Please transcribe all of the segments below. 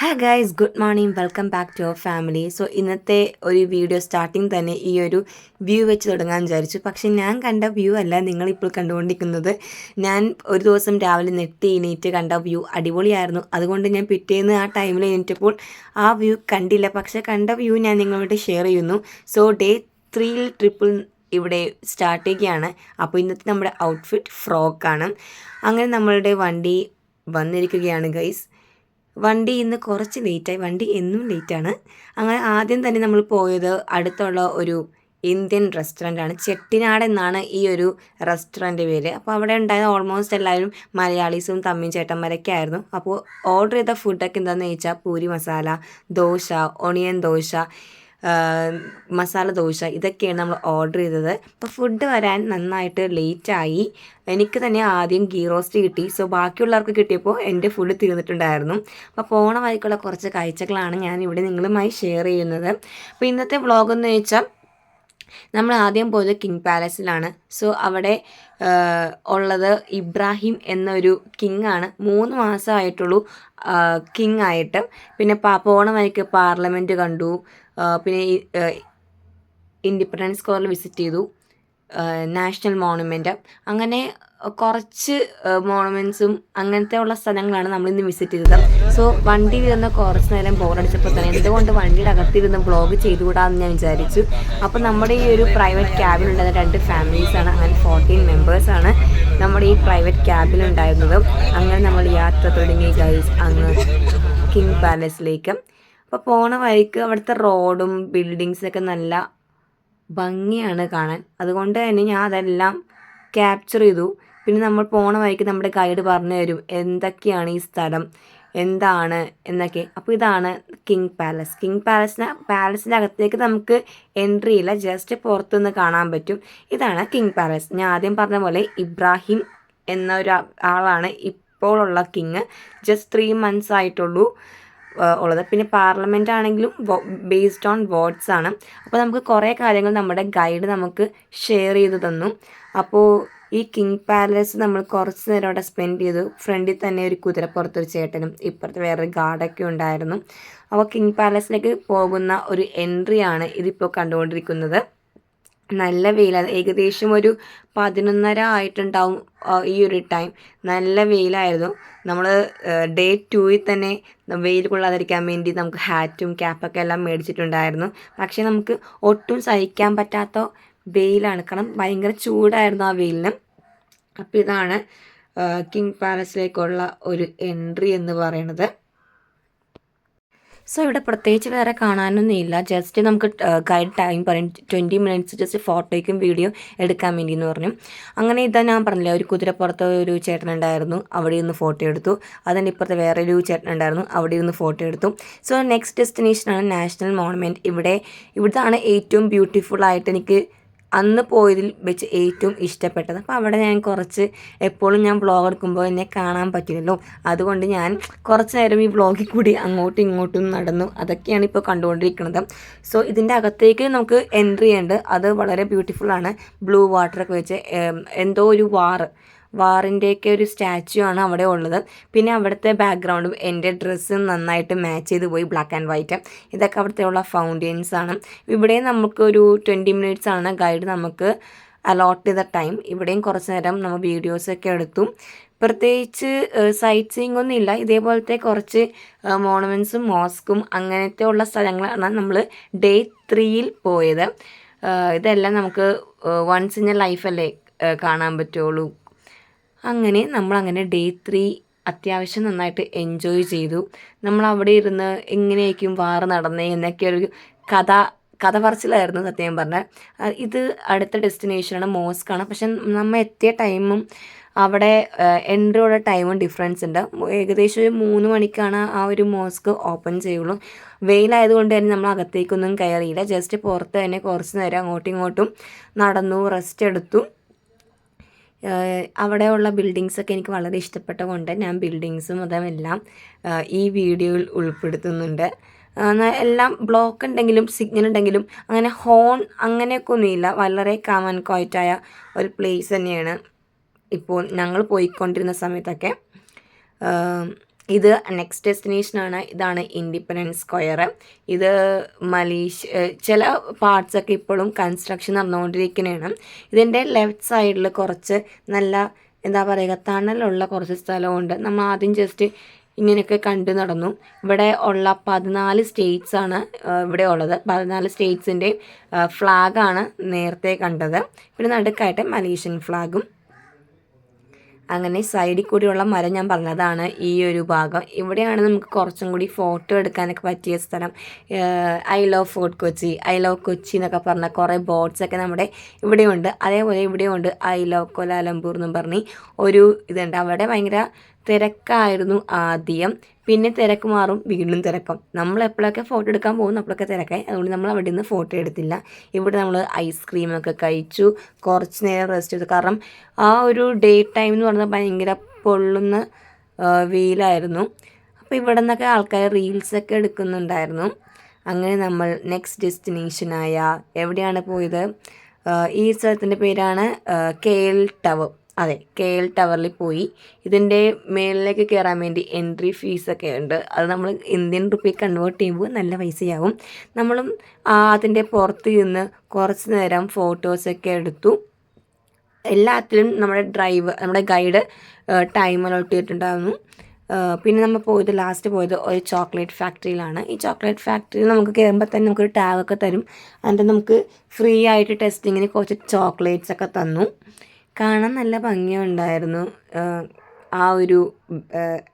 Hi guys good morning welcome back to our family so ഇന്നത്തെ ഒരു video starting തന്നെ ഈ ഒരു വ്യൂ വെച്ച് തുടങ്ങാൻ വിചാരിച്ചു. പക്ഷേ ഞാൻ കണ്ട വ്യൂ അല്ല നിങ്ങളിപ്പോൾ കണ്ടുകൊണ്ടിരിക്കുന്നത്. ഞാൻ ഒരു ദിവസം രാവിലെ നെട്ടി എണീറ്റ് കണ്ട വ്യൂ അടിപൊളിയായിരുന്നു. അതുകൊണ്ട് ഞാൻ പിറ്റേന്ന് ആ ടൈമിൽ എണീറ്റപ്പോൾ ആ വ്യൂ കണ്ടില്ല. പക്ഷേ കണ്ട വ്യൂ ഞാൻ നിങ്ങളോട് ഷെയർ ചെയ്യുന്നു. സോ ഡേ ത്രീയിൽ ട്രിപ്പിൾ ഇവിടെ സ്റ്റാർട്ട് ചെയ്യുകയാണ്. അപ്പോൾ ഇന്നത്തെ നമ്മുടെ ഔട്ട്ഫിറ്റ് ഫ്രോക്കാണ് അങ്ങനെ നമ്മളുടെ വണ്ടി വന്നിരിക്കുകയാണ് ഗൈസ് വണ്ടി ഇന്ന് കുറച്ച് ലേറ്റായി വണ്ടി എന്നും ലേറ്റാണ് അങ്ങനെ ആദ്യം തന്നെ നമ്മൾ പോയത് അടുത്തുള്ള ഒരു ഇന്ത്യൻ റെസ്റ്റോറന്റാണ് ചെട്ടിനാട് എന്നാണ് ഈ ഒരു റെസ്റ്റോറന്റ് പേര്. അപ്പോൾ അവിടെ ഉണ്ടായ ഓൾമോസ്റ്റ് എല്ലാവരും മലയാളീസും തമ്മിൽ ചേട്ടന്മാരൊക്കെ ആയിരുന്നു. അപ്പോൾ ഓർഡർ ചെയ്ത ഫുഡൊക്കെ എന്താണെന്ന് ചോദിച്ചാൽ പൂരി മസാല ദോശ ഒണിയൻ ദോശ മസാല ദോശ ഇതൊക്കെയാണ് നമ്മൾ ഓർഡർ ചെയ്തത്. അപ്പോൾ ഫുഡ് വരാൻ നന്നായിട്ട് ലേറ്റായി എനിക്ക് തന്നെ ആദ്യം ഗീ റോസ്റ്റ് കിട്ടി. സോ ബാക്കിയുള്ളവർക്ക് കിട്ടിയപ്പോൾ എന്റെ ഫുഡ് തീർന്നിട്ടുണ്ടായിരുന്നു അപ്പോൾ പോണ വഴിക്കുള്ള കുറച്ച് കാഴ്ചകളാണ് ഞാൻ ഇവിടെ നിങ്ങളുമായി ഷെയർ ചെയ്യുന്നത്. അപ്പോൾ ഇന്നത്തെ വ്ളോഗ് എന്ന് വെച്ചാൽ നമ്മൾ ആദ്യം പോയത് കിങ് പാലസിലാണ് സോ അവിടെ ഉള്ളത് ഇബ്രാഹിം എന്നൊരു കിങ് ആണ്. മൂന്ന് മാസമായിട്ടുള്ളൂ കിങ് ആയിട്ട്. പിന്നെ പോണ വഴിക്ക് പാർലമെന്റ് കണ്ടു. പിന്നെ ഇൻഡിപെൻഡൻസ് സ്ക്വയറിൽ വിസിറ്റ് ചെയ്തു. നാഷണൽ മോണുമെന്റ് അങ്ങനെ കുറച്ച് മോണുമെന്റ്സും അങ്ങനത്തെ ഉള്ള സ്ഥലങ്ങളാണ് നമ്മൾ ഇന്ന് വിസിറ്റ് ചെയ്തത്. സോ വണ്ടി വരുന്ന കുറച്ച് നേരം ബോറടിച്ചപ്പോൾ തന്നെ എന്തുകൊണ്ട് വണ്ടിയുടെ അകത്തിരുന്ന് ബ്ലോഗ് ചെയ്തുകൂടാന്ന് ഞാൻ വിചാരിച്ചു. അപ്പോൾ നമ്മുടെ ഈ ഒരു പ്രൈവറ്റ് ക്യാബിലുണ്ടായിരുന്ന രണ്ട് ഫാമിലീസാണ് അങ്ങനെ ഫോർട്ടീൻ മെമ്പേഴ്സാണ് നമ്മുടെ ഈ പ്രൈവറ്റ് ക്യാബിലുണ്ടായിരുന്നത് അങ്ങനെ നമ്മൾ യാത്ര തുടങ്ങി ഗൈസ് അങ്ങ് കിങ് പാലസിലേക്ക് അപ്പോൾ പോണ വഴിക്ക് അവിടുത്തെ റോഡും ബിൽഡിങ്സൊക്കെ നല്ല ഭംഗിയാണ് കാണാൻ. അതുകൊണ്ട് തന്നെ ഞാൻ അതെല്ലാം ക്യാപ്ചർ ചെയ്തു. പിന്നെ നമ്മൾ പോണ വഴിക്ക് നമ്മുടെ ഗൈഡ് പറഞ്ഞു തരും എന്തൊക്കെയാണ് ഈ സ്ഥലം എന്താണ് എന്നൊക്കെ. അപ്പോൾ ഇതാണ് കിങ് പാലസ്. കിങ് പാലസിന് പാലസിന്റെ അകത്തേക്ക് നമുക്ക് എൻട്രി ഇല്ല ജസ്റ്റ് പുറത്തുനിന്ന് കാണാൻ പറ്റും. ഇതാണ് കിങ് പാലസ്. ഞാൻ ആദ്യം പറഞ്ഞ പോലെ ഇബ്രാഹിം എന്ന ഒരു ആളാണ് ഇപ്പോഴുള്ള കിങ്. ജസ്റ്റ് ത്രീ മന്ത്സ് ആയിട്ടുള്ളൂ. ഉള്ളത്. പിന്നെ പാർലമെന്റ് ആണെങ്കിലും ബേസ്ഡ് ഓൺ വോട്ട്സ് ആണ്. അപ്പോൾ നമുക്ക് കുറേ കാര്യങ്ങൾ നമ്മുടെ ഗൈഡ് നമുക്ക് ഷെയർ ചെയ്ത് തന്നു. അപ്പോൾ ഈ കിങ് പാലസ് നമ്മൾ കുറച്ച് നേരം അവിടെ സ്പെൻഡ് ചെയ്തു. ഫ്രണ്ടിൽ തന്നെ ഒരു കുതിരപ്പുറത്തൊരു ചേട്ടനും ഇപ്പുറത്ത് വേറൊരു ഗാർഡൊക്കെ ഉണ്ടായിരുന്നു. അപ്പോൾ കിങ് പാലസിലേക്ക് പോകുന്ന ഒരു എൻട്രിയാണ് ഇതിപ്പോൾ കണ്ടുകൊണ്ടിരിക്കുന്നത്. നല്ല വെയിലാണ് ഏകദേശം ഒരു പതിനൊന്നര ആയിട്ടുണ്ടാവും ഈ ഒരു ടൈം നല്ല വെയിലായിരുന്നു. നമ്മൾ ഡേ ടൂയിൽ തന്നെ വെയിൽ കൊള്ളാതിരിക്കാൻ വേണ്ടി നമുക്ക് ഹാറ്റും ക്യാപ്പൊക്കെ എല്ലാം മേടിച്ചിട്ടുണ്ടായിരുന്നു. പക്ഷേ നമുക്ക് ഒട്ടും സഹിക്കാൻ പറ്റാത്ത വെയിലാണ്. കാരണം ഭയങ്കര ചൂടായിരുന്നു ആ വെയിലിന്. അപ്പോൾ ഇതാണ് കിങ് പാലസിലേക്കുള്ള ഒരു എൻട്രി എന്ന് പറയുന്നത്. സോ ഇവിടെ പ്രത്യേകിച്ച് വേറെ കാണാനൊന്നും ഇല്ല. ജസ്റ്റ് നമുക്ക് ഗൈഡ് ടൈം പറയും. ട്വന്റി മിനിറ്റ്സ് ജസ്റ്റ് ഫോട്ടോയ്ക്കും വീഡിയോ എടുക്കാൻ വേണ്ടി എന്ന് പറഞ്ഞു. അങ്ങനെ ഇതാ ഞാൻ പറഞ്ഞില്ല ഒരു കുതിരപ്പുറത്ത് ഒരു ചേട്ടനുണ്ടായിരുന്നു അവിടെ ഇരുന്ന് ഫോട്ടോ എടുത്തു. അതിന്റെ ഇപ്പുറത്ത് വേറെ ഒരു ചേട്ടനുണ്ടായിരുന്നു അവിടെ ഇരുന്ന് ഫോട്ടോ എടുത്തു. സോ നെക്സ്റ്റ് ഡെസ്റ്റിനേഷനാണ് നാഷണൽ മോണമെന്റ് ഇവിടെ ഇവിടുത്തെ ഏറ്റവും ബ്യൂട്ടിഫുൾ ആയിട്ട് എനിക്ക് അന്ന് പോയതിൽ വെച്ച് ഏറ്റവും ഇഷ്ടപ്പെട്ടത്. അപ്പോൾ അവിടെ ഞാൻ കുറച്ച് എപ്പോഴും ഞാൻ വ്ളോഗ് എടുക്കുമ്പോൾ എന്നെ കാണാൻ പറ്റില്ലല്ലോ. അതുകൊണ്ട് ഞാൻ കുറച്ച് നേരം ഈ വ്ളോഗിൽ കൂടി അങ്ങോട്ടും ഇങ്ങോട്ടും നടന്നു. അതൊക്കെയാണ് ഇപ്പോൾ കണ്ടുകൊണ്ടിരിക്കുന്നത്. സോ ഇതിന്റെ അകത്തേക്ക് നമുക്ക് എൻട്രി ഉണ്ട്. അത് വളരെ ബ്യൂട്ടിഫുൾ ആണ്. ബ്ലൂ വാട്ടറൊക്കെ വെച്ച് എന്തോ ഒരു വാറ് വാറിന്റെയൊക്കെ ഒരു സ്റ്റാച്ചു ആണ് അവിടെ ഉള്ളത്. പിന്നെ അവിടുത്തെ ബാക്ക്ഗ്രൗണ്ടും എന്റെ ഡ്രസ്സും നന്നായിട്ട് മാച്ച് ചെയ്ത് പോയി ബ്ലാക്ക് ആൻഡ് വൈറ്റ് ഇതൊക്കെ അവിടുത്തെ ഉള്ള ഫൗണ്ടെയിൻസ് ആണ്. ഇവിടെ നമുക്ക് ഒരു ട്വന്റി മിനിറ്റ്സ് ആണ് ഗൈഡ് നമുക്ക് അലോട്ട് ചെയ്ത ടൈം ഇവിടെയും കുറച്ച് നേരം നമ്മൾ വീഡിയോസൊക്കെ എടുത്തു. പ്രത്യേകിച്ച് സൈറ്റ് സീയിങ് ഒന്നും ഇല്ല. ഇതേപോലത്തെ കുറച്ച് മോണമെൻസും മോസ്കും അങ്ങനത്തെ ഉള്ള സ്ഥലങ്ങളാണ് നമ്മൾ ഡേ ത്രീയിൽ പോയത്. ഇതെല്ലാം നമുക്ക് വൺസ് ഇൻ എ ലൈഫല്ലേ കാണാൻ പറ്റുള്ളൂ. അങ്ങനെ നമ്മൾ അങ്ങനെ ഡേ ത്രീ അത്യാവശ്യം നന്നായിട്ട് എൻജോയ് ചെയ്തു. നമ്മൾ അവിടെ ഇരുന്ന് എങ്ങനെയായിരിക്കും വാറ് നടന്നേ എന്നൊക്കെ ഒരു കഥ കഥ പറച്ചിലായിരുന്നു സത്യം പറഞ്ഞാൽ. ഇത് അടുത്ത ഡെസ്റ്റിനേഷനാണ് മോസ്കാണ് പക്ഷെ നമ്മൾ എത്തിയ ടൈമും അവിടെ എൻട്രിയുള്ള ടൈമും ഡിഫറൻസ് ഉണ്ട്. ഏകദേശം ഒരു മൂന്ന് മണിക്കാണ് ആ ഒരു മോസ്ക് ഓപ്പൺ ചെയ്യുള്ളൂ. വെയിലായതുകൊണ്ട് തന്നെ നമ്മൾ അകത്തേക്കൊന്നും കയറിയില്ല. ജസ്റ്റ് പുറത്ത് തന്നെ കുറച്ച് നേരം അങ്ങോട്ടും ഇങ്ങോട്ടും നടന്നു റെസ്റ്റ് എടുത്തു. അവിടെയുള്ള ബിൽഡിങ്സൊക്കെ എനിക്ക് വളരെ ഇഷ്ടപ്പെട്ട കൊണ്ട് ഞാൻ ബിൽഡിങ്സും അതെല്ലാം ഈ വീഡിയോയിൽ ഉൾപ്പെടുത്തുന്നുണ്ട്. എല്ലാം ബ്ലോക്ക് ഉണ്ടെങ്കിലും സിഗ്നൽ ഉണ്ടെങ്കിലും അങ്ങനെ ഹോൺ അങ്ങനെയൊക്കെ ഒന്നുമില്ല. വളരെ കാമൻ ക്വയറ്റായ ഒരു പ്ലേസ് തന്നെയാണ് ഇപ്പോൾ ഞങ്ങൾ പോയിക്കൊണ്ടിരുന്ന സമയത്തൊക്കെ. ഇത് നെക്സ്റ്റ് ഡെസ്റ്റിനേഷനാണ് ഇതാണ് ഇൻഡിപെൻഡൻസ് സ്ക്വയർ ഇത് മലേഷ്യ ചില പാർട്സൊക്കെ ഇപ്പോഴും കൺസ്ട്രക്ഷൻ നടന്നുകൊണ്ടിരിക്കുന്നതാണ് ഇതിന്റെ ലെഫ്റ്റ് സൈഡിൽ കുറച്ച് നല്ല എന്താ പറയുക തണലുള്ള കുറച്ച് സ്ഥലമുണ്ട്. നമ്മൾ ആദ്യം ജസ്റ്റ് ഇങ്ങനെയൊക്കെ കണ്ടു നടന്നു. ഇവിടെ ഉള്ള പതിനാല് സ്റ്റേറ്റ്സ് ആണ് ഇവിടെ ഉള്ളത്. പതിനാല് സ്റ്റേറ്റ്സിന്റെ ഫ്ലാഗാണ് നേരത്തെ കണ്ടത്. പിന്നെ നടുക്കായിട്ട് മലേഷ്യൻ ഫ്ലാഗും അങ്ങനെ സൈഡിൽ കൂടിയുള്ള മരം ഞാൻ പറഞ്ഞതാണ് ഈ ഒരു ഭാഗം. ഇവിടെയാണ് നമുക്ക് കുറച്ചും കൂടി ഫോട്ടോ എടുക്കാനൊക്കെ പറ്റിയ സ്ഥലം. I love Fort Kochi I love Kochi എന്നൊക്കെ പറഞ്ഞ കുറേ ബോട്ട്സ് ഒക്കെ നമ്മുടെ ഇവിടെയുണ്ട്. അതേപോലെ ഇവിടെയുണ്ട് ഐ ലവ് കൊലാലംപൂർ എന്നും പറഞ്ഞ് ഒരു ഇതുണ്ട്. അവിടെ ഭയങ്കര തിരക്കായിരുന്നു ആദ്യം. പിന്നെ തിരക്ക് മാറും വീണ്ടും തിരക്കും. നമ്മൾ എപ്പോഴൊക്കെ ഫോട്ടോ എടുക്കാൻ പോകുന്നു അപ്പോഴൊക്കെ തിരക്കായി. അതുകൊണ്ട് നമ്മൾ അവിടെ നിന്ന് ഫോട്ടോ എടുത്തില്ല. ഇവിടെ നമ്മൾ ഐസ്ക്രീമൊക്കെ കഴിച്ചു. കുറച്ച് നേരം റെസ്റ്റ് ചെയ്തു കാരണം ആ ഒരു ഡേ ടൈം എന്ന് പറഞ്ഞാൽ ഭയങ്കര പൊള്ളുന്ന വെയിലായിരുന്നു. അപ്പോൾ ഇവിടെ നിന്നൊക്കെ ആൾക്കാർ റീൽസൊക്കെ എടുക്കുന്നുണ്ടായിരുന്നു. അങ്ങനെ നമ്മൾ നെക്സ്റ്റ് ഡെസ്റ്റിനേഷനായ എവിടെയാണ് പോയത്? ഈ സ്ഥലത്തിന്റെ പേരാണ് കെ എൽ ടവർ. അതെ കെ എൽ ടവറിൽ പോയി. ഇതിന്റെ മേളിലേക്ക് കയറാൻ വേണ്ടി എൻട്രി ഫീസൊക്കെ ഉണ്ട്. അത് നമ്മൾ ഇന്ത്യൻ റുപ്പി കൺവേർട്ട് ചെയ്യുമ്പോൾ നല്ല പൈസയാവും. നമ്മളും അതിന്റെ പുറത്ത് നിന്ന് കുറച്ച് നേരം ഫോട്ടോസൊക്കെ എടുത്തു. എല്ലാത്തിലും നമ്മുടെ ഡ്രൈവ് നമ്മുടെ ഗൈഡ് ടൈം അലോട്ട് ചെയ്തിട്ടുണ്ടായിരുന്നു. പിന്നെ നമ്മൾ പോയത് ലാസ്റ്റ് പോയത് ഒരു ചോക്ലേറ്റ് ഫാക്ടറിയിലാണ്. ഈ ചോക്ലേറ്റ് ഫാക്ടറിയിൽ നമുക്ക് കയറുമ്പോൾ തന്നെ നമുക്കൊരു ടാഗൊക്കെ തരും. എന്നിട്ട് നമുക്ക് ഫ്രീ ആയിട്ട് ടെസ്റ്റിങ്ങിന് കുറച്ച് ചോക്ലേറ്റ്സ് ഒക്കെ തന്നു. കാണാൻ നല്ല ഭംഗിയുണ്ടായിരുന്നു. ആ, ഒരു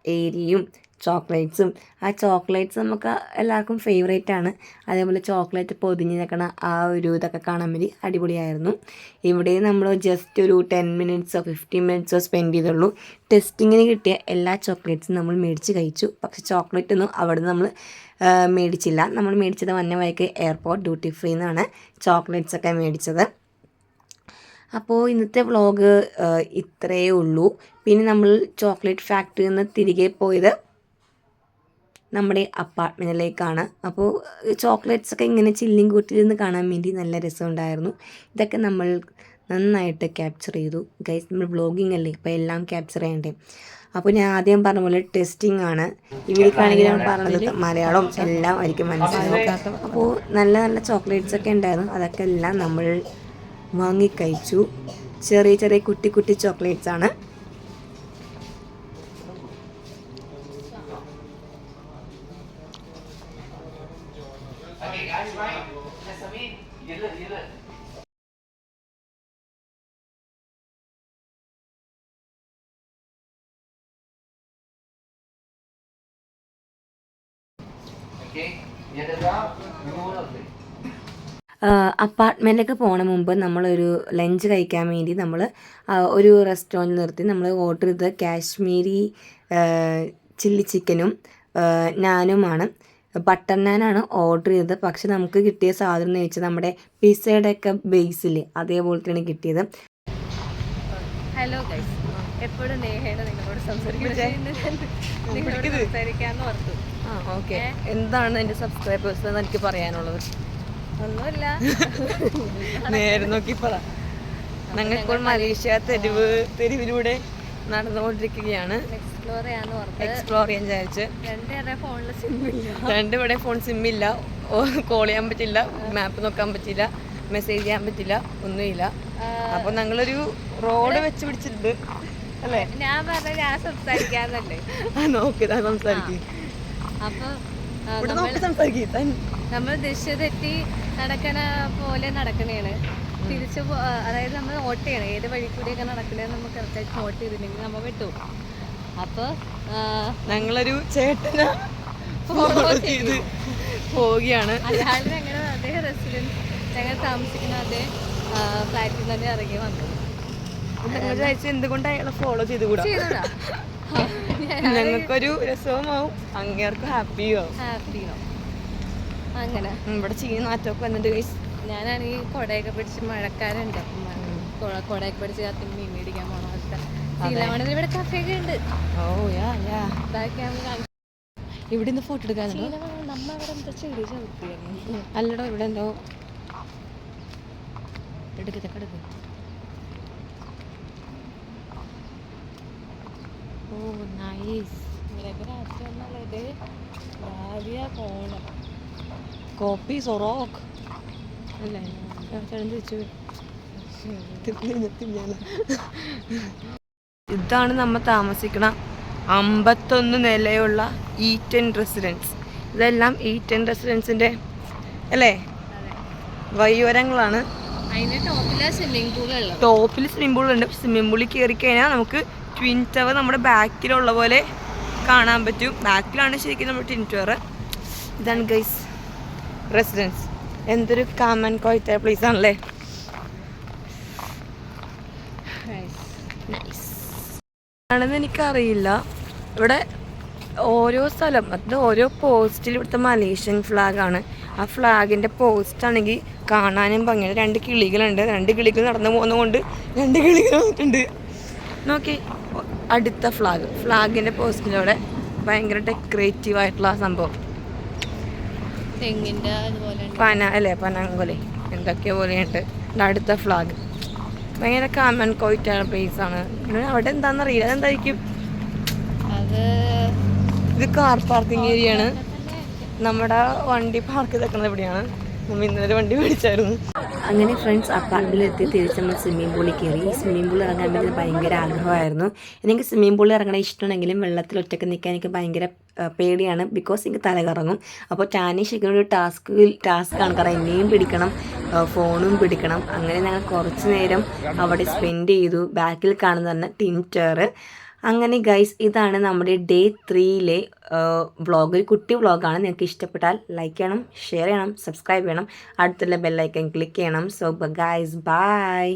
ഏരിയയും ചോക്ലേറ്റ്സും. ആ ചോക്ലേറ്റ്സ് നമുക്ക് എല്ലാവർക്കും ഫേവറേറ്റ് ആണ്. അതേപോലെ ചോക്ലേറ്റ് പൊതിഞ്ഞ് നിൽക്കണ ആ ഒരു ഇതൊക്കെ കാണാൻ വേണ്ടി അടിപൊളിയായിരുന്നു. ഇവിടെ നമ്മൾ ജസ്റ്റ് ഒരു ടെൻ മിനിറ്റ്സോ ഫിഫ്റ്റീൻ മിനിറ്റ്സോ സ്പെൻഡ് ചെയ്തുള്ളൂ. ടെസ്റ്റിങ്ങിന് കിട്ടിയ എല്ലാ ചോക്ലേറ്റ്സും നമ്മൾ മേടിച്ച് കഴിച്ചു. പക്ഷെ ചോക്ലേറ്റ് ഒന്നും അവിടെ നമ്മൾ മേടിച്ചില്ല. നമ്മൾ മേടിച്ചത് വന്ന എയർപോർട്ട് ഡ്യൂട്ടി ഫ്രീ എന്നാണ് ചോക്ലേറ്റ്സൊക്കെ മേടിച്ചത്. അപ്പോൾ ഇന്നത്തെ വ്ളോഗ് ഇത്രയേ ഉള്ളൂ. പിന്നെ നമ്മൾ ചോക്ലേറ്റ് ഫാക്ടറിയിൽ നിന്ന് തിരികെ പോയത് നമ്മുടെ അപ്പാർട്ട്മെന്റിലേക്കാണ് അപ്പോൾ ചോക്ലേറ്റ്സ് ഒക്കെ ഇങ്ങനെ ചില്ലിങ് കൂട്ടിലിരുന്ന് കാണാൻ വേണ്ടി നല്ല രസമുണ്ടായിരുന്നു. ഇതൊക്കെ നമ്മൾ നന്നായിട്ട് ക്യാപ്ചർ ചെയ്തു. ഗൈസ് നമ്മൾ വ്ളോഗിങ് അല്ലേ? ഇപ്പോൾ എല്ലാം ക്യാപ്ചർ ചെയ്യണ്ടേ? അപ്പോൾ ഞാൻ ആദ്യം പറഞ്ഞ പോലെ ടെസ്റ്റിംഗ് ആണ്. ഇവർക്കാണെങ്കിൽ ഞാൻ പറഞ്ഞത് മലയാളം എല്ലാം ആയിരിക്കും മനസ്സിലാവും. അപ്പോൾ നല്ല നല്ല ചോക്ലേറ്റ്സ് ഒക്കെ ഉണ്ടായിരുന്നു. അതൊക്കെ എല്ലാം നമ്മൾ വാങ്ങിക്കഴിച്ചു ചെറിയ ചെറിയ കുട്ടി കുട്ടി ചോക്ലേറ്റ്സ് ആണ്. അപ്പാർട്ട്മെന്റിലേക്ക് പോണ മുമ്പ് നമ്മളൊരു ലഞ്ച് കഴിക്കാൻ വേണ്ടി നമ്മൾ ഒരു റെസ്റ്റോറന്റ് നിർത്തി നമ്മൾ ഓർഡർ ചെയ്ത കാശ്മീരി ചില്ലി ചിക്കനും നാനുമാണ് ബട്ടർ നാനാണ് ഓർഡർ ചെയ്തത്. പക്ഷെ നമുക്ക് കിട്ടിയ സാധനം എന്ന് വെച്ചാൽ നമ്മുടെ പിസയുടെ ഒക്കെ ബേസിൽ അതേപോലത്തെയാണ് കിട്ടിയത്. ഹലോ ഗൈസ് എപ്പോഴും നേഹയാണ് നിങ്ങളോട് സംസാരിക്കുന്നത്. എന്താണ് എന്റെ സബ്സ്ക്രൈബേഴ്സ് എന്ന് എനിക്ക് പറയാനുള്ളത്? നേരെ നോക്കി പറ ഞങ്ങളിപ്പോൾ മലേഷ്യ തെരുവ് തെരുവിലൂടെ നടന്നുകൊണ്ടിരിക്കുകയാണ്. എക്സ്പ്ലോർ ചെയ്യാൻ വിചാരിച്ച്. രണ്ടുപേരുടെ ഇവിടെ ഫോൺ സിം സിമ്മില്ല കോൾ ചെയ്യാൻ പറ്റില്ല. മാപ്പ് നോക്കാൻ പറ്റില്ല. മെസ്സേജ് ചെയ്യാൻ പറ്റില്ല. ഒന്നുമില്ല. അപ്പൊ ഞങ്ങളൊരു റോഡ് വെച്ച് പിടിച്ചിട്ടുണ്ട്. അല്ലേ? ഞാൻ പറഞ്ഞ ഞാൻ സംസാരിക്കാന്നല്ലേ. ആ നോക്കിതാ സംസാരിക്കും. അപ്പൊ നോക്കി സംസാരിക്കും. നമ്മൾ ദിശ തെറ്റി നടക്കണ പോലെ നടക്കണേണ്. തിരിച്ചു അതായത് നമ്മൾ നോട്ട് ചെയ്യണം ഏത് വഴി കൂടിയൊക്കെ നടക്കണേ നമ്മൾ കറക്റ്റായിട്ട് നോട്ട് ചെയ്തില്ലെങ്കിൽ നമ്മൾ വിട്ടു. അപ്പോൾ ഞങ്ങളൊരു ചേട്ടന് ഫോളോ ചെയ്ത്. പോവുകയാണ്. അയാളുടെ ഞങ്ങളുടെ അതേ റെസിഡൻസ് ഞങ്ങൾ താമസിക്കുന്ന അതേ ഫ്ലാറ്റിൽ തന്നെ ഇറങ്ങി വന്നു ഞങ്ങൾ വിചാരിച്ചു എന്തുകൊണ്ട് അയാളെ ഫോളോ ചെയ്തുകൂടാ? ചെയ്തോടാ ഞങ്ങൾക്കൊരു രസവുമാവും. അങ്ങേർക്ക് ഹാപ്പിയും ഹാപ്പിയോ അങ്ങനെ. ഇവിടെ ചീഞ്ഞ നാറ്റമൊക്കെ വന്നിട്ട് ഗൈസ് ഞാനാണെങ്കിൽ കുടയൊക്കെ പിടിച്ച് മഴക്കാരുണ്ട് കുടയൊക്കെ പിടിച്ച് കത്തി മീൻ മേടിക്കാൻ പോണ അവസ്ഥ. ഇവിടെ കഫയൊക്കെ ഉണ്ട് ഓ യാ യാ. ഇവിടെ നിന്ന് ഫോട്ടോ എടുക്കാനുണ്ടോ? നമ്മ അവിടെ എന്താ ചെടി ചവിട്ടിയായിരുന്നു അല്ലടോ ഇവിടെ എന്തോ ഓ നൈസ് ഇവിടെയൊക്കെ രാത്രി വന്നുള്ളത് ഭാര്യ പോണം. കോപ്പി സൊറോക്ക് അല്ലേ? ഇതാണ് നമ്മൾ താമസിക്കണ അമ്പത്തൊന്ന് നിലയുള്ള ഈറ്റൻ റെസിഡൻസ് ഇതെല്ലാം ഈറ്റൻ റെസിഡൻസിന്റെ അല്ലേ? വൈവരങ്ങളാണ് ടോപ്പിൽ സ്വിമ്മിംഗ് പൂൾ ഉണ്ട്. സ്വിമ്മിംഗ് പൂളിൽ കയറി കഴിഞ്ഞാൽ നമുക്ക് ട്വിൻ ടവർ നമ്മുടെ ബാക്കിലുള്ള പോലെ കാണാൻ പറ്റും. ബാക്കിലാണ് ശരിക്കും നമ്മുടെ ട്വിൻ ടവർ ഇതാണ് ഗൈസ് റെസിഡൻസ് എന്തൊരു കാമൻ കോയത്ത പ്ലേസ് ആണല്ലേ? ആണെന്ന് എനിക്കറിയില്ല. ഇവിടെ ഓരോ സ്ഥലം അത് ഓരോ പോസ്റ്റിൽ ഇവിടുത്തെ മലേഷ്യൻ ഫ്ലാഗാണ് ആ ഫ്ലാഗിന്റെ പോസ്റ്റ് ആണെങ്കിൽ കാണാനും ഭംഗിയാണ്. രണ്ട് കിളികളുണ്ട്. രണ്ട് കിളികൾ നടന്നു പോകുന്നതുകൊണ്ട് രണ്ട് കിളികൾ വന്നിട്ടുണ്ട്. നോക്കി അടുത്ത ഫ്ലാഗ് ഫ്ലാഗിന്റെ പോസ്റ്റിലൂടെ ഭയങ്കര ഡെക്കറേറ്റീവ് ആയിട്ടുള്ള സംഭവം. അതുപോലെ പന അല്ലേ? പനങ്കൊലി. എന്തൊക്കെയോ പോലെയുണ്ട്. അടുത്ത ഫ്ലാഗ് ഭയങ്കര കാമൻ കോയിറ്റാണ് പ്ലേസ് ആണ്. അവിടെ എന്താണെന്നറിയില്ല അതെന്തായിരിക്കും? അത് ഇത് കാർ പാർക്കിംഗ് ഏരിയ ആണ്. നമ്മുടെ വണ്ടി പാർക്ക് ചെയ്തേക്കുന്നത് എവിടെയാണ് ഇന്നലെ വണ്ടി മേടിച്ചായിരുന്നു. അങ്ങനെ ഫ്രണ്ട്സ് അപ്പാർട്ട്മെന്റിലെത്തി തിരിച്ച് നമ്മൾ സ്വിമ്മിംഗ് പൂളിൽ കയറി. ഈ സ്വിമ്മിംഗ് പൂളിൽ ഇറങ്ങാൻ വേണ്ടി ഭയങ്കര ആഗ്രഹമായിരുന്നു. എനിക്ക് സ്വിമ്മിംഗ് പൂളിൽ ഇറങ്ങണ ഇഷ്ടമാണെങ്കിലും വെള്ളത്തിൽ ഒറ്റയ്ക്ക് നിൽക്കാൻ എനിക്ക് ഭയങ്കര പേടിയാണ്. ബിക്കോസ് എനിക്ക് തല കറങ്ങും. അപ്പോൾ ടാനി ശരിക്കും ഒരു ടാസ്ക് ആണ്. കാരണം എന്നെയും പിടിക്കണം ഫോണും പിടിക്കണം. അങ്ങനെ ഞങ്ങൾ കുറച്ച് നേരം അവിടെ സ്പെൻഡ് ചെയ്തു. ബാക്കിൽ കാണുന്ന തന്നെ ടിന്റർ അങ്ങനെ ഗൈസ് ഇതാണ് നമ്മുടെ ഡേ ത്രീയിലെ വ്ളോഗ് ഒരു കുട്ടി വ്ളോഗാണ് നിങ്ങൾക്ക് ഇഷ്ടപ്പെട്ടാൽ ലൈക്ക് ചെയ്യണം ഷെയർ ചെയ്യണം സബ്സ്ക്രൈബ് ചെയ്യണം. അടുത്തുള്ള ബെല്ലൈക്കൻ ക്ലിക്ക് ചെയ്യണം. So guys bye